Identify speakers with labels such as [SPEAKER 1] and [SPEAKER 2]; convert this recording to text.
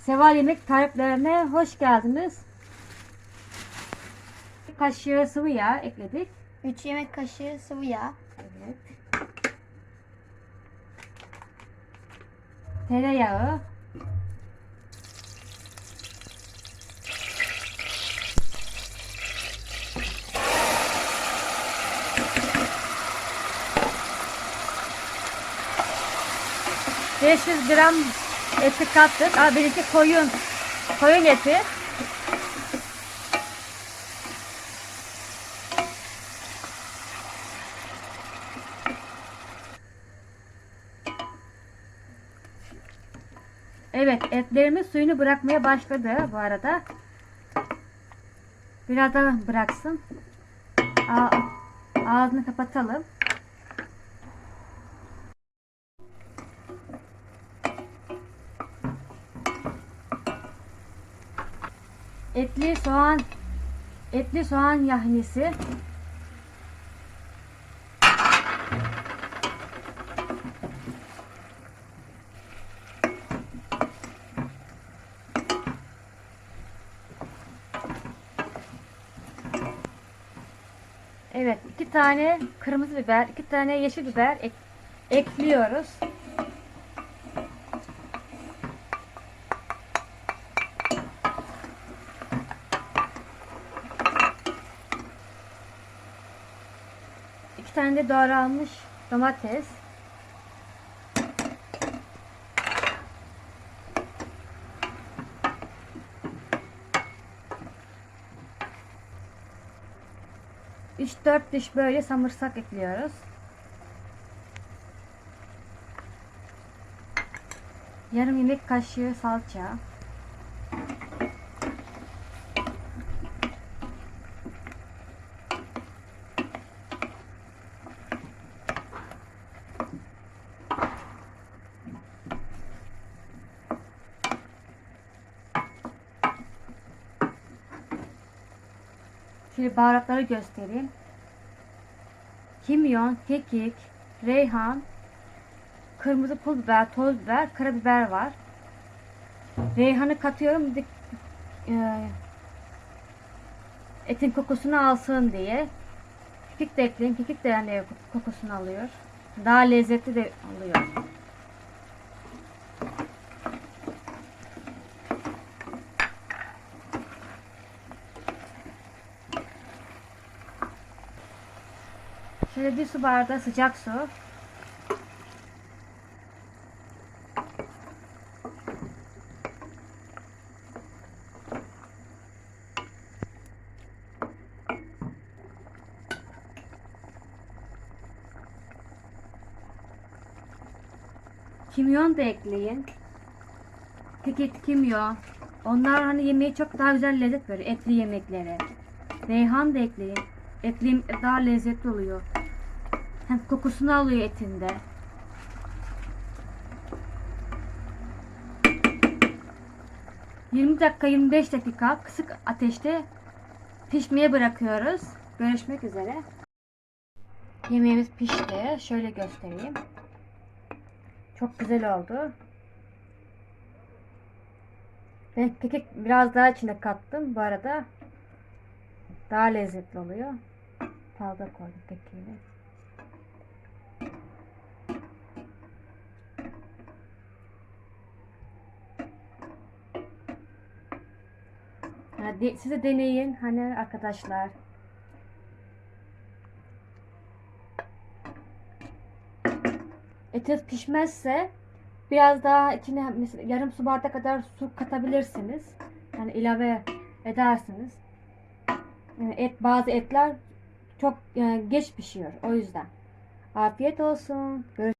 [SPEAKER 1] Seval Yemek tariflerine hoş geldiniz. Bir kaşığı sıvı yağ ekledik.
[SPEAKER 2] 3 yemek kaşığı sıvı yağ.
[SPEAKER 1] Evet. Tereyağı. ...500 gram eti kattık. Aa, benimki koyun. Koyun eti. Evet etlerimiz suyunu bırakmaya başladı bu arada. Biraz daha bıraksın. Ağzını kapatalım. Etli soğan etli soğan yahnisi Evet, iki tane kırmızı biber, iki tane yeşil biber ek- ekliyoruz. Tane de doğranmış domates. Üç dört diş böyle samırsak ekliyoruz. Yarım yemek kaşığı salça. Şimdi baharatları göstereyim. Kimyon, kekik, reyhan, kırmızı pul biber, toz biber, karabiber var. Reyhanı katıyorum e, etin kokusunu alsın diye. Kekik de ekleyin. Kekik de yani kokusunu alıyor. Daha lezzetli de oluyor. Şöyle bir su bardağı sıcak su. Kimyon da ekleyin. Kekik, kimyon. Onlar hani yemeği çok daha güzel lezzet veriyor. Etli yemeklere. Reyhan da ekleyin. Etli daha lezzetli oluyor. Hem kokusunu alıyor etinde. ...20 dakika 25 dakika kısık ateşte pişmeye bırakıyoruz. Görüşmek üzere. Yemeğimiz pişti. Şöyle göstereyim. Çok güzel oldu. Ben kekik biraz daha içine kattım. Bu arada daha lezzetli oluyor. Fazla koydum kekiğini. De deneyin hani arkadaşlar. Etiniz pişmezse biraz daha içine mesela yarım su bardak kadar su katabilirsiniz. Yani ilave edersiniz. Et bazı etler çok geç pişiyor o yüzden. Afiyet olsun. Görüşürüz.